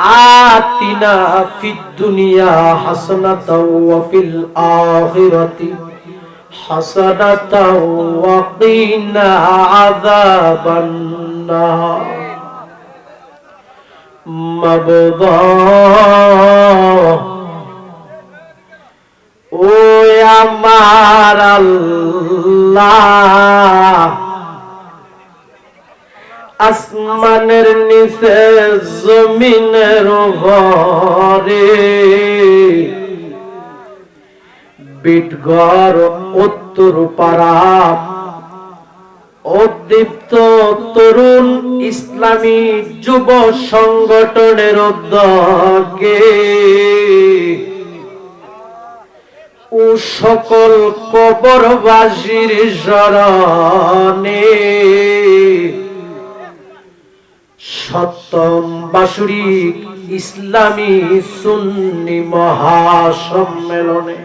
আতিনা ফিদ দুনিয়া হাসানাতাও ওয়া ফিল আখিরাতি হাসানাতাও ওয়া কিনা আযাবান নার মাবদা ও আমার আল্লাহ আসমানের নিচে, জমিনের ঘরে। বিটঘর উত্তর পাড়া। উদ্দীপ্ত তরুণ ইসলামী যুব সংগঠনের উদ্যোগে। ও সকল কবরবাসীর শরণে সপ্তম বাসুরিক ইসলামী সুন্নি মহাসম্মেলনে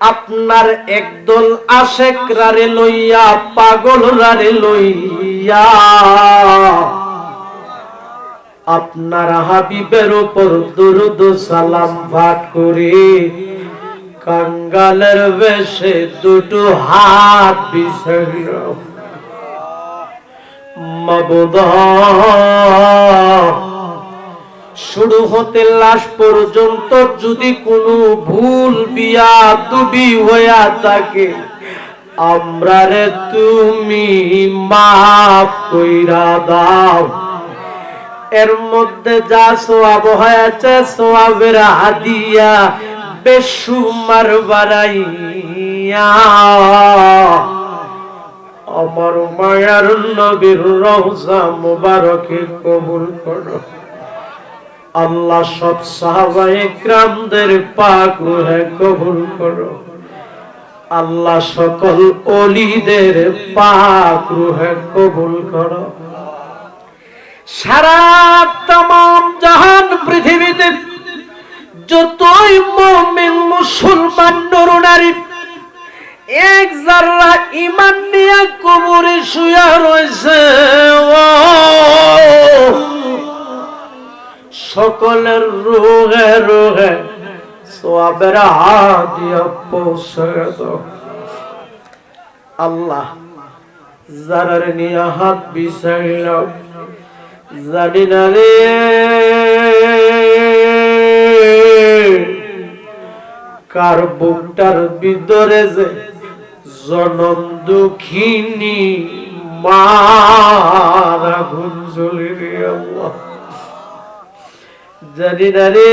আপনার একদল আশেক রারে লইয়া, পাগল রারে লইয়া। আপনার হাবিবের উপর দুরুদ সালাম পাঠ করে কাঙ্গালের বেশে দুটো হাত বিষয় শুরু হতে লাশ পর্যন্ত যদি কোনো ভুল বিয়া তুবি হইয়া থাকে, আমরা রে তুমি মাফ কইরা দাও। এর মধ্যে যা সোয়াব হয়েছে, সোয়াবের হাদিয়া বেশুমার বাড়াইয়া আমার মায়ার নবীর রওজা মুবারকে কবুল করো। আল্লাহ সব সাহাবায়ে کرامদের পাক রুহে কবুল করো। আল্লাহ সকল ওলিদের পাক রুহে কবুল করো। সারা তমাম জাহান পৃথিবীতে যতই মুমিন মুসলমান নরনারী এক জাররা ইমান নিয়ে কবরে শুয়া রয়েছে। ও! সকলের রোগে রোগে সোয়াবের হাদিয়া পৌঁছে আল্লাহ যারার নিয়ে হাত বিছাইলাম জানি না রে। কার বুকটার ভিতরে যে জনম দুঃখিনী মারা গুঞ্জলি রে জানি না রে।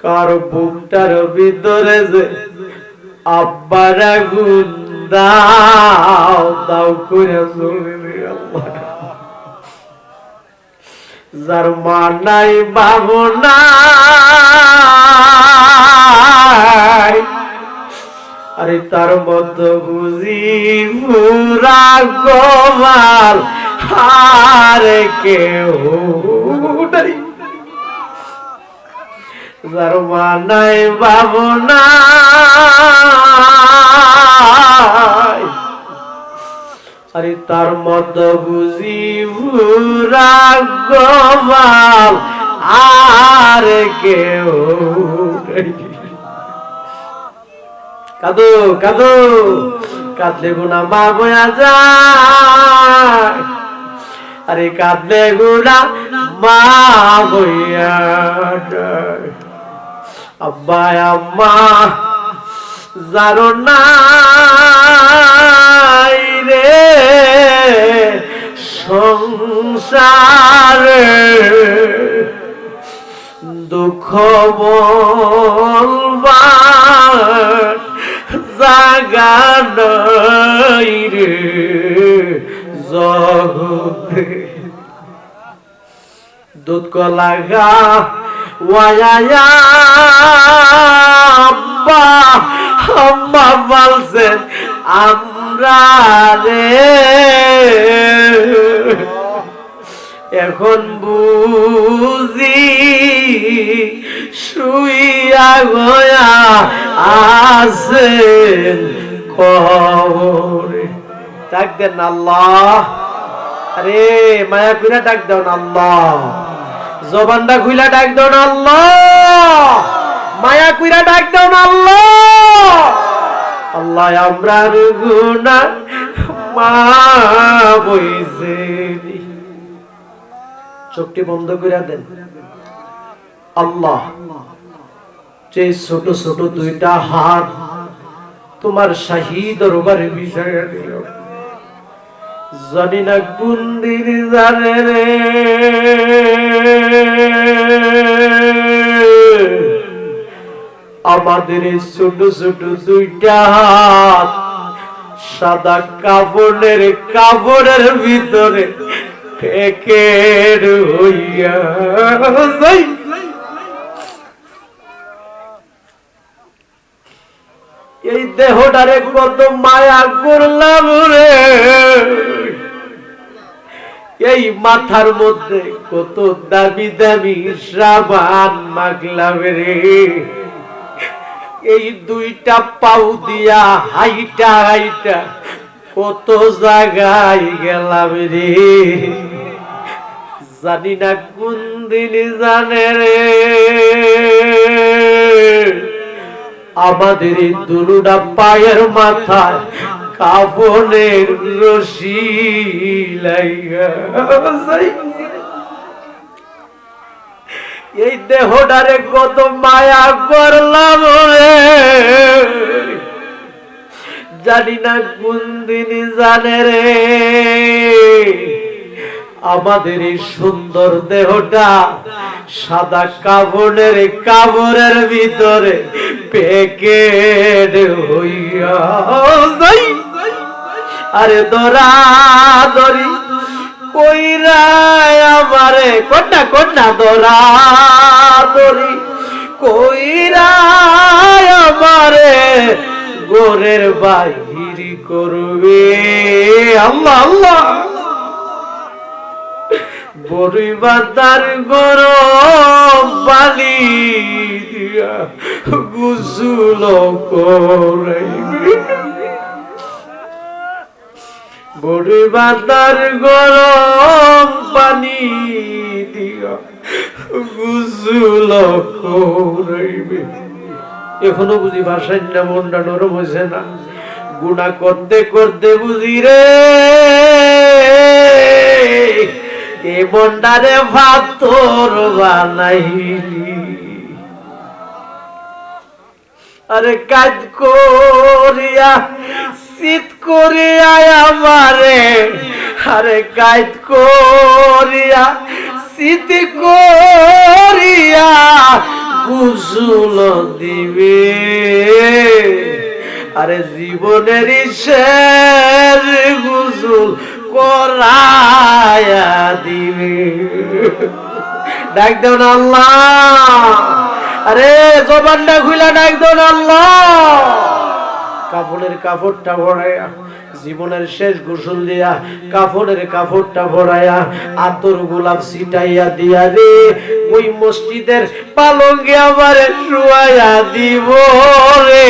কার বুকটার ভিতরে যে আব্বারা গুণ দাও দাও করে চলে রে আল্লাহ। যার মা নাই বাবু আরে তার মতো বুঝি পুরা গোমাল হারে কেউ নাই। যার মা নাই বাবু নাই আরে তার মত বুঝি ভুরা গোমাল আর কেউ। কাদো কাদো, কাঁদলে গুনা মা বয়া যায়। আরে কাঁদলে গুনা মা বইয়া যায়। আব্বা আম্মা নাই রে সংসারে দুঃখ বলবার জাগা নাই রে জগতে। দুধ কলা গা ওয়ায়া আম্মা বলছেন রে এখন বুঝি শুইয়া গয়া আছেন কবরে। ডাক দেন আল্লাহ। আরে, মায়া কইরা ডাক দাও না আল্লাহ। জবানটা খুইলা ডাক দাও না আল্লাহ। মায়া কইরা ডাক দাও না আল্লাহ। আল্লাহ আমরা গুনা মা বইছে চোখটি বন্ধ করে দেন। আল্লাহ, যে ছোট ছোট দুইটা হাত তোমার শাহিদ রোবার বিষয়ে দিল। জানি না কোন দিন জানে রে। আমাদের ছোট ছোট দুইটা হাত সাদা কাপড়ের কাপড়ের ভিতরে এই দেহটারে কত মায়া করলাম রে। এই মাথার মধ্যে কত দাবি দাবি সাবান মাগলাম রে। এই দুইটা পাউ দিয়া হাইটা হাইটা কত জায়গায় গেলাম রে। জানি না কোন দিন জানে রে। আমাদের দুরুটা পায়ের মাথায় কাপনের রশি লাইগা। এই দেহটারে কত মায়া করলাম জানি না কোন দিন জানে রে। আমাদের এই সুন্দর দেহটা সাদা কাপড়ের কাপড়ের ভিতরে প্যাকেট হইয়া। আরে দরা দরি। কইরা আমারে কন্যা কন্যা দরা দরি কইরা আমারে গোরের বাহির করবে। আল্লাহ আল্লাহ। বাতার গরম পানি দিয়া গুসুল করে। বড়ই বাতার গরম পানি দিয়া গুসুল করাইবে এখনও বুঝি ভাষার না মনটা নরম হয়েছে না। গুণা করতে করতে বুঝি রে, এ মন্ডারে ভাতর বানাইলি। আরে কাজ করিয়া শীত করিয়া আমারে আরে কাজ করিয়া শীত করিয়া কুসুল দিবে। আরে জীবনের শেষ গুজুল করায়া দিবে। ডাক দেও না আল্লাহ। আরে জবানটা খুলা ডাক দেও না আল্লাহ। কাপড়ের কাপড়টা ভরাইয়া জীবনের শেষ গোসল দিয়া কাপড়ের কাপড়টা ভরাইয়া আতর গোলাপ ছিটাইয়া দিয়া রে, ওই মসজিদের পালঙ্গে আমার শুয়াইয়া দিব রে।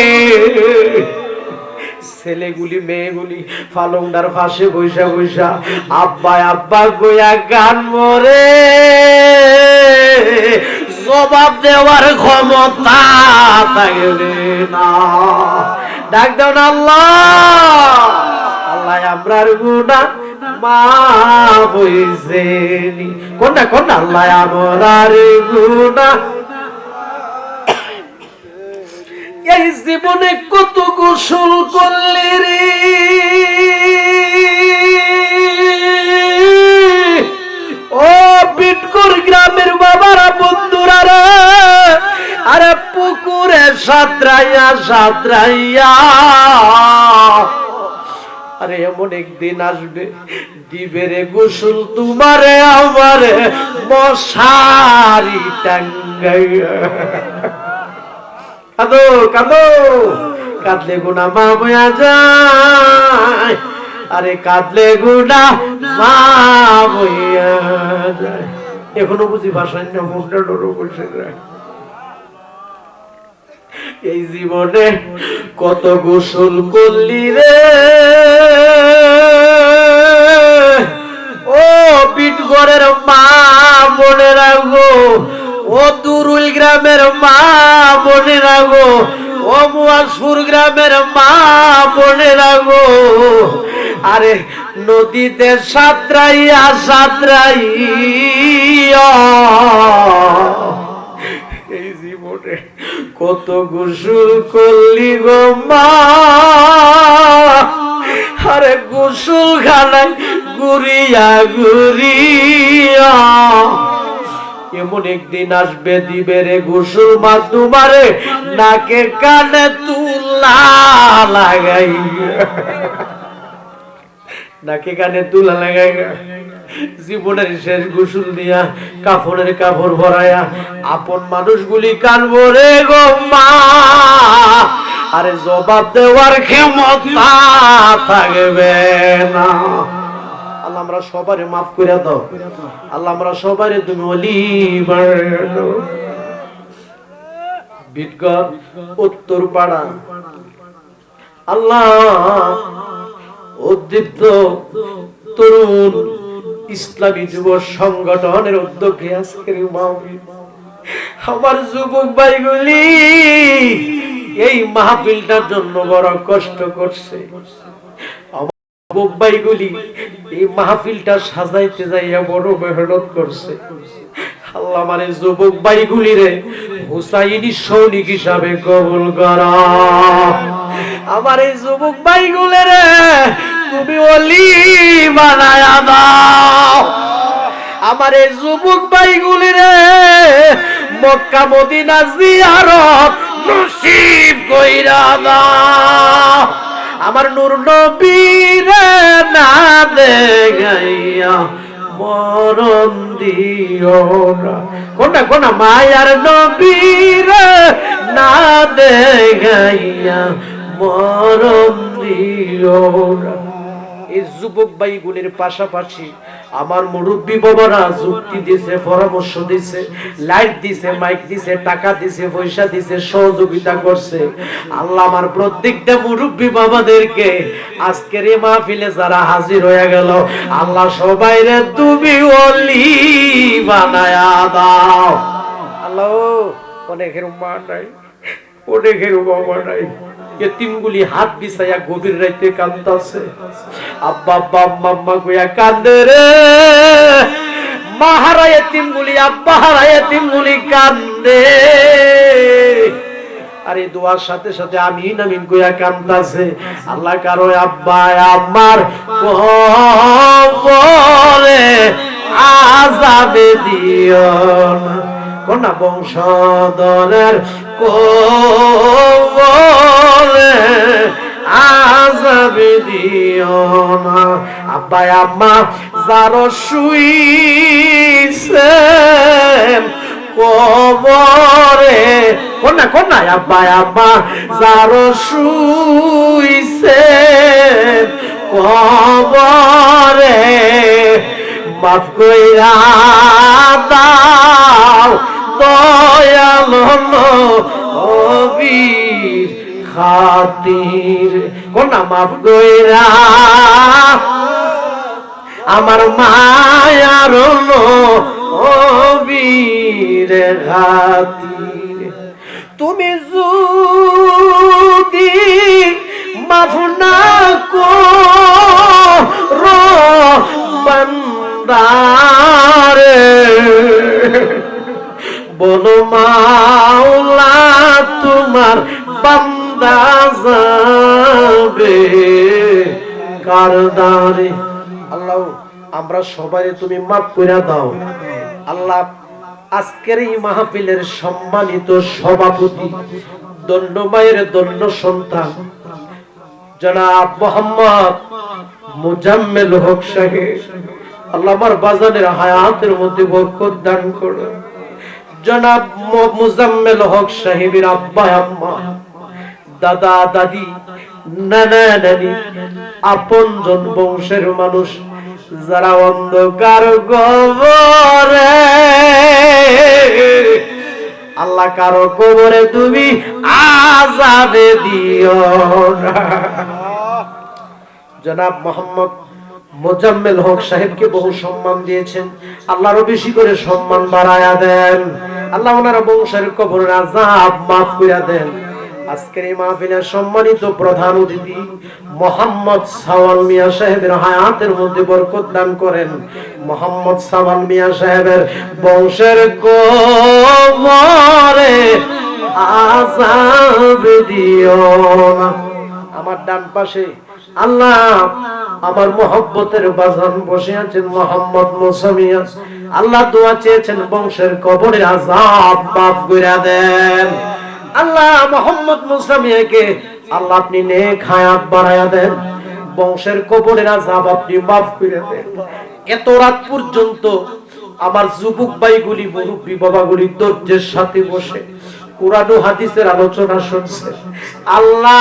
ছেলেগুলি, মেয়েগুলি ফালংদার ফাঁসে বৈশা বৈশা আব্বা আব্বা গইয়া গান মরে জবাব দেওয়ার ক্ষমতা থাকবে না। ডাক দাও না আল্লাহ। আল্লাহ আমরার গুণা মা বইছেনি কোনটা কোনটা আল্লাহ আমরার গুণা এই জীবনে কত গোসল করলে রে? ও পিটকুর গ্রামের বাবারা, বন্ধুরা রে। আরে পুকুরে সাঁতরাইয়া সাঁতরাইয়া। আরে এমন একদিন আসবে দিবেরে গোসল তোমারে, আমারে মশারি টাঙ্গাইয়া। কাঁদো কাঁদো, কাঁদলে গুনা মা বয়া যায়, আরে কাঁদলে গুনা মা বইয়া যায়। এখনও বুঝি ভাষায় না, মুখটা ডরো বসে যায়। এই জীবনে কত গোসল করলি রে? ও পিটগড়ের মা মনে রাখব ও দুরুল গ্রামের মা মনে রাখো, ও মুয়াসপুর গ্রামের মা মনে রাখো। আরে নদীতে সাঁতরাইয়া সাঁতরাইয়া জীবনে কত গোসল করলি গো মা। আরে গোসল খানায় গুরিয়া গুরিয়া এমন একদিন আসবে দিবে রে গোসল মা তোমারে নাকে কানে তুলা লাগাই নাকে কানে তুলা লাগাই জীবনের শেষ গোসল দিয়া কাপড়ের কাপড় ভরায়া আপন মানুষগুলি কানবো রে গো মা। আরে জবাব দেওয়ার ক্ষমতা থাকবে না। আল্লাহ আমরা সবারে মাফ করে দাও। আল্লাহ আমরা সবারে তুমি অলি বানায় উত্তর পাড়া আল্লাহ উদ্দীপ্ত তরুণ ইসলামী যুব সংগঠনের উদ্যোগে আজকের আমার যুবক ভাইগুলি, এই মাহফিলটার জন্য বড় কষ্ট করছে। ভাইগুলি, এই মাহফিলটা সাজাইতে যাইয়া বড় মেহনত করছে। আল্লাহ এই যুবক ভাইগুলি রে, হুসাইনি সৈনিক হিসাবে কবুল করা। আমার এই যুবক ভাইগুলি রে তুমি অলি বানায়া দাও। আমার এই যুবক ভাইগুলি রে, মক্কা মদিনা জিয়ারত নসিব কইরা দাও। আমার নূর নবীরে না দেখাইয়া মরণ দিও না। কোনটা কোনটা? মায়ার নবীরে না দেখাইয়া মরণ দিও না। এই যুবক ভাইগুলির পাশাপাশি আমার মুরব্বী বাবারা যুক্তি দিছে, পরামর্শ দিছে, লাইট দিছে, মাইক দিছে, টাকা দিছে, পয়সা দিছে, সহযোগিতা করছে। আল্লাহ আমার প্রত্যেকটা মুরব্বী বাবাদেরকে আজকের এই মাহফিলে যারা হাজির হয়ে গেল, আল্লাহ সবাই রে তুমি অলি বানায়া দাও। আল্লাহ, অনেকের মা নাই, অনেকের বাবা নাই। এতিমগুলি হাত বিছাইয়া গভীর রাইতে কান্দাছে আব্বা আব্বা, আম্মা আম্মা কইয়া কান্দে রে। মাহারা এতিমগুলি, আব্বা, হারা এতিমগুলি কান্দে। আর দোয়ার সাথে সাথে আমিন আমিন কইয়া কান্দাছে আল্লাহ কারও আব্বা আমার কবরে আজাবে দিও না। কন্যা বংশধরের কোলে আজাবে দিও না। আব্বা আম্মা, যার শুইছে কবরে। কন্যা কন্যা আব্বা আম্মা, যার শুইছে কবরে। মাফ কইরা দাও দয়াল অবির খাতির। কোনা মাফ কইরা? আমার মায়ার অবির খাতির। তুমি যদি মাফ না করো বান্দারে বলো মাওলা, তোমার বান্দা যাবে। কারদারে আল্লাহ, আমরা সবাই তুমি মাফ করে দাও। আল্লাহ, আজকের এই মাহফিলের সম্মানিত সভাপতি দণ্ড মায়ের দণ্ড সন্তান, জনাব মোহাম্মদ মুজাম্মেল হক সাহেব, আল্লাহ আমার বাজানের হায়াতের মধ্যে বরকত দান করো জনাব মুজাম্মেল হক সাহেবের আব্বা আম্মা, দাদা, দাদি, নানা, নানি, আপন জন বংশের মানুষ, যারা অন্ধকার গবরে আল্লাহ কারও কবরে তুমি আজাবে দিও জনাব মোহাম্মদ মোজাম্মেল হক সাহেবকে বহু সম্মান দিয়েছেন। আল্লাহরও বেশি করে সম্মান বাড়ায়া দেন। আল্লাহ ওনার বংশের কবর আজাব মাফ কইরা দেন। আজকের এই সম্মানিত প্রধান অতিথি মোহাম্মদ সাওয়াল মিয়া সাহেবের হায়াতের মধ্যে বরকত দান করেন। মোহাম্মদ সাওয়াল মিয়া সাহেবের বংশের কবরে আজাব দিও আমার ডান পাশে আল্লাহ, আমার মোহব্বতের বাজান বসে আছেন মোহাম্মদ মুসামিয়া। আল্লাহ দোয়া চেয়েছেন বংশের কবরে আজাব মাফ করে দেন। আল্লাহ মোহাম্মদ মুসামিয়াকে আল্লাহ আপনি নেক হায়াত বাড়ায়া দেন। বংশের কবরের আজাব আপনি মাফ করে দেন। এত রাত পর্যন্ত আমার যুবক ভাইগুলি, মুরব্বী বাবাগুলি ধৈর্যের সাথে বসে কোরআন হাদিসের আলোচনা শুনছে। আল্লাহ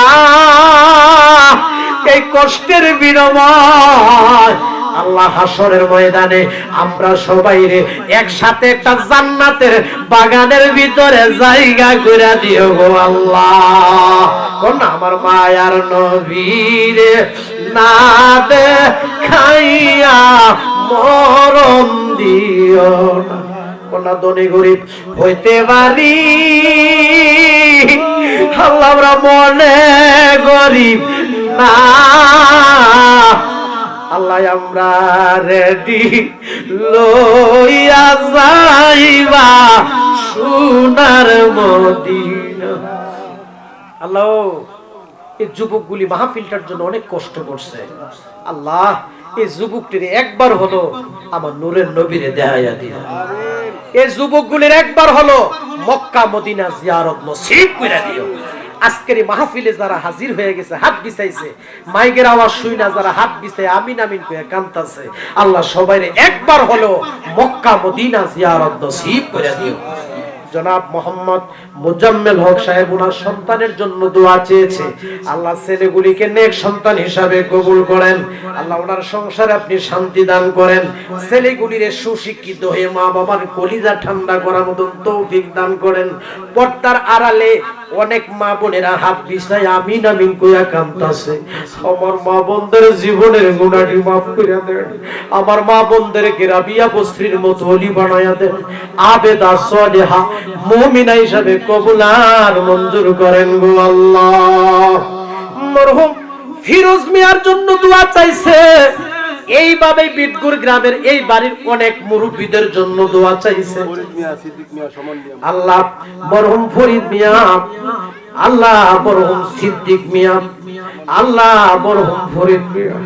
এই কষ্টের বিনিময় আল্লাহ হাসরের ময়দানে আমরা সবাই রে একসাথে একটা জান্নাতের বাগানের ভিতরে জায়গা করে দিও গো আল্লাহ। কোন আমার মায়ার নবীরে না খাইয়া মরণ দিও না। কোনা ধনী গরিব হইতে পারি? আল্লাহ আমরা মনে গরিব না। আল্লাহ আমরা রেডি লইয়া যাইবা সোনার মদিনা। আল্লাহ এই যুবকগুলি মাহফিলটার জন্য অনেক কষ্ট করছে। আল্লাহ এই যুবকটির একবার হলো আমার নূরের নবীরে দেখাইয়া দিয়া। এই যুবকগুলির একবার হলো মক্কা মদিনা জিয়ারত নসিব করে দিও। আজকের মাহফিলে যারা হাজির হয়ে গেছে, হাত বিছাইছে, মাইকের আওয়াজ শুই না, যারা হাত বিছাই আমিন আমিন করে কান্তাছে, আল্লাহ সবাইরে একবার হলো মক্কা, মদিনা জিয়ারত নসিব করে দিও। জনাব মোহাম্মদ মুজাম্মেল হক সাহেব ওনার সন্তানের জন্য দোয়া চেয়েছে। আল্লাহ ছেলেগুলিকে নেক সন্তান হিসাবে কবুল করেন। আল্লাহ ওনার সংসারে আপনি শান্তি দান করেন। ছেলেগুলির সুশিক্ষিত হয়ে মা বাবার কলিজা ঠান্ডা করার মতন তৌফিক দান করেন। পর্দার আড়ালে অনেক মা বোনেরা হাত বিছাই আমিন আমিন কইয়া কান্তাছে আমার মা বোনদের জীবনের গুণাটি মাফ কইরা দেন। আমার মা বোনদেরকে রাবিয়া বস্ত্রীর মতো অলি বানায়া দেন। আবেদা সলিহা, মুমিনা হিসাবে কবুলার মঞ্জুর করেন গো আল্লাহ। মরহুম, ফিরোজ মিয়ার জন্য দোয়া চাইছে। এইভাবে বিটগুর গ্রামের এই বাড়ির অনেক মুরব্বীদের জন্য দোয়া চাইছে। আল্লাহ মরহুম ফরিদ মিয়া, আল্লাহ মরহুম সিদ্দিক মিয়া, আল্লাহ মরহুম ফরিদ মিয়া,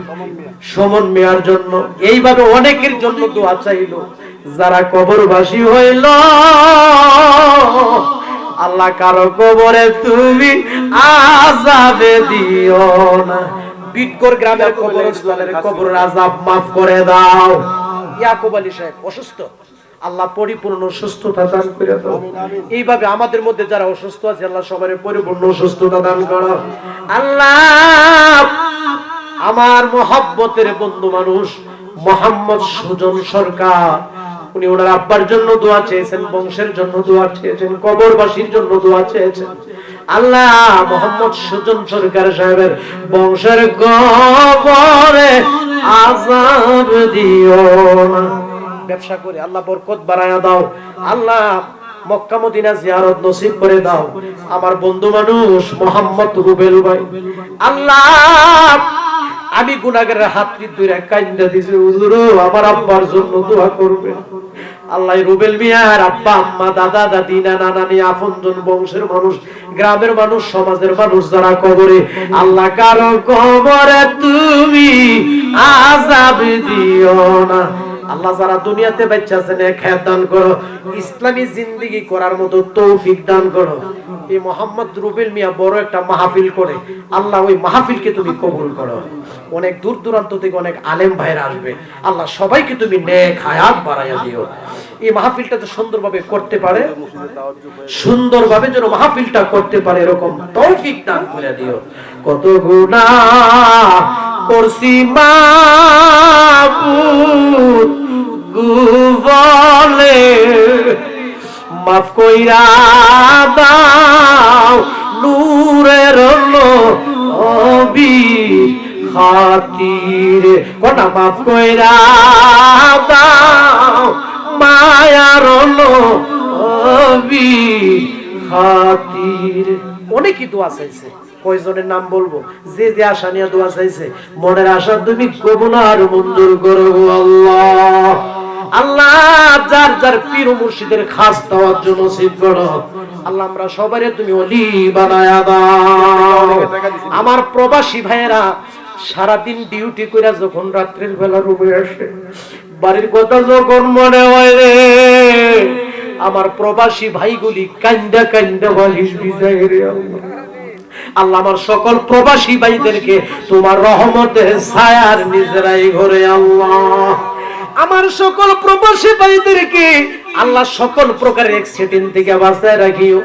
সমন মিয়ার জন্য এইভাবে অনেকের জন্য দোয়া চাইলো। যারা কবরবাসী হইল, আল্লাহ কারও কবরে তুমি আজাবে দিও না। বিটকর গ্রামের কবরস্থানের কবর আজাব মাফ করে দাও। ইয়াকুব আলী সাহেব অসুস্থ। আল্লাহ পরিপূর্ণ সুস্থতা দান করে দাও। এইভাবে আমাদের মধ্যে যারা অসুস্থ আছে আল্লাহ সবার পরিপূর্ণ সুস্থতা দান করো। আল্লাহ আমার মহাব্বতের বন্ধু মানুষ মোহাম্মদ সুজন সরকার। উনি ওনার আব্বার জন্য দোয়া চেয়েছেন, বংশের জন্য দোয়া চেয়েছেন, কবরবাসীর জন্য দোয়া চেয়েছেন। আল্লাহ মোহাম্মদ সুজন সরকার সাহেবের বংশের কবরে আজাব দিও না। ব্যবসা করে আল্লাহ বরকত বাড়ায়া দাও। আল্লাহ মক্কা মদিনা জিয়ারত নসিব করে দাও। আমার বন্ধু মানুষ মোহাম্মদ রুবেল ভাই। আল্লাহ, আমি গুনাহের হাত ধরে কাইন্দা দিছি হুজুর আমার আব্বার জন্য দোয়া করবে। আল্লাহ রুবেল মিয়ার আব্বা, আম্মা, দাদা, দাদি, নানা, নানি, আপনজন বংশের মানুষ, গ্রামের মানুষ, সমাজের মানুষ যারা কবরে, আল্লাহ কারও কবরে তুমি আজাব দিও না। আল্লাহ যারা দুনিয়াতে বাচ্চা আছে খ্যাত দান করো। ইসলামী জিন্দিগি করার মতো তৌফিক দান করো। এই মোহাম্মদ রুবেল মিয়া বড় একটা মাহফিল করে, আল্লাহ ওই মাহফিলকে তুমি কবুল করো। অনেক দূর দূরান্ত থেকে অনেক আলেম ভাইরা আসবে। আল্লাহ সবাইকে তুমি নেক হায়াত বাড়াইয়া দিও। এই মাহফিলটা তো সুন্দরভাবে করতে পারে, সুন্দরভাবে যেন মাহফিলটা করতে পারে, এরকম তৌফিক দান করে দিও। কত গুণা করছি মাবুদ গুবলে মাফ কইরা দাও, নূরের নবী খাতির। কোনা মাফ কইরা দাও, মায়ার নবী খাতির। অনেকই দোয়া চাইছে। কয়জনের নাম বলব? যে যে আশা নিয়ে দোয়া চাইছে। মনের আশা তুমি কবুল আর মঞ্জুর করো আল্লাহ। আল্লাহ যার যার পীর মুর্শিদের খাস দেওয়ার জন্য করো। আল্লাহ, আমরা সবারে তুমি অলি বানায়া দাও। আমার প্রবাসী ভাইয়েরা, সারাদিন ডিউটি করে যখন রাত্রির বেলা রুমে আসে, বাড়ির কথা যখন মনে হয় রে, আমার প্রবাসী ভাইগুলি কান্দা কান্দা বালিশ বিজায় রে আল্লাহ। আল্লাহ, আমার সকল প্রবাসী ভাইদেরকে তোমার রহমতের ছায়ার নিজেরাই ঘরে আল্লাহ। আমার সকল প্রবাসী ভাইদেরকে আল্লাহ সকল প্রকারের এক্সিডেন্ট থেকে বাঁচায় রাখিও।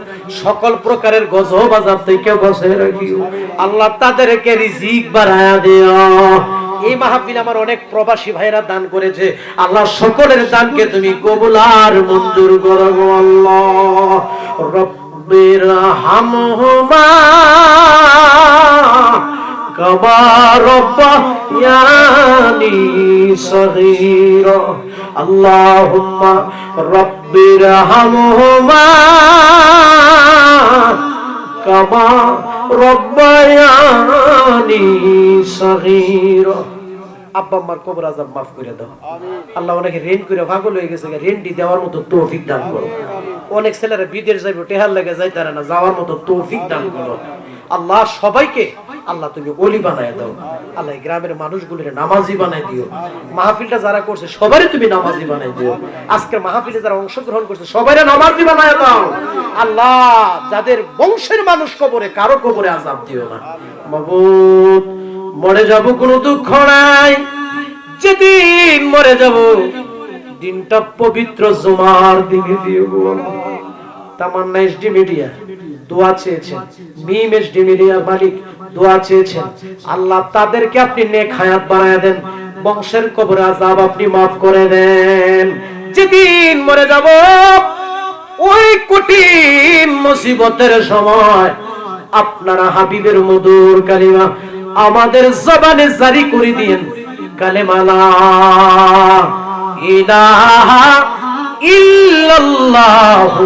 সকল প্রকারের গজব আজাব থেকে বাঁচায় রাখিও। আল্লাহ তাদেরকে রিজিক বাড়ায়া দিও। এই মাহফিল আমার অনেক প্রবাসী ভাইরা দান করেছে। আল্লাহ সকলের দানকে তুমি কবুলার মঞ্জুর করো আল্লাহ। রব্বির হামহুমা اللهم رب ارحمهما كما ربياني صغيرا আব্বা আম্মার কবর আজাব মাফ করে দাও আল্লাহ অনেকে ঋণ করে পাগল হয়ে গেছে ঋণটি দেওয়ার মতো তৌফিক দান করো অনেক ছেলেরা বিদেশ যাইবে টেহার লেগে যাইতারে না যাওয়ার মতো তৌফিক দান করো আল্লাহ সবাইকে, আল্লাহ তুমি অলি বানায় দাও। আল্লাহ গ্রামের মানুষগুলির নামাজি বানাই দিও। মাহফিলটা যারা করছে, সবারই তুমি নামাজি বানাই দিও। আজকের মাহফিলে যারা অংশগ্রহণ করছে সবারই নামাজি বানায় দাও। আল্লাহ যাদের বংশের মানুষ কবরে, কারও কবরে আজাব দিও না। মাবুদ, মরে যাব কোনো দুঃখ নাই। যেদিন মরে যাব, দিনটা পবিত্র জুমার দিকে দিও। Tamanna SD media. দোয়া চেয়েছেন। মিম এসডি মিডিয়ার মালিক, দোয়া চেয়েছেন। আল্লাহ তাদেরকে আপনি নেক হায়াত বানায় দেন। বংশের কবর আজাব আপনি মাফ করে দেন। যেদিন মরে যাব, ওই কঠিন মুসিবতের সময় আপনারা হাবিবের মধুর কালিমা আমাদের জবানে জারি করে দিয়েন। কালেমালা ইলাহা ইল্লাল্লাহু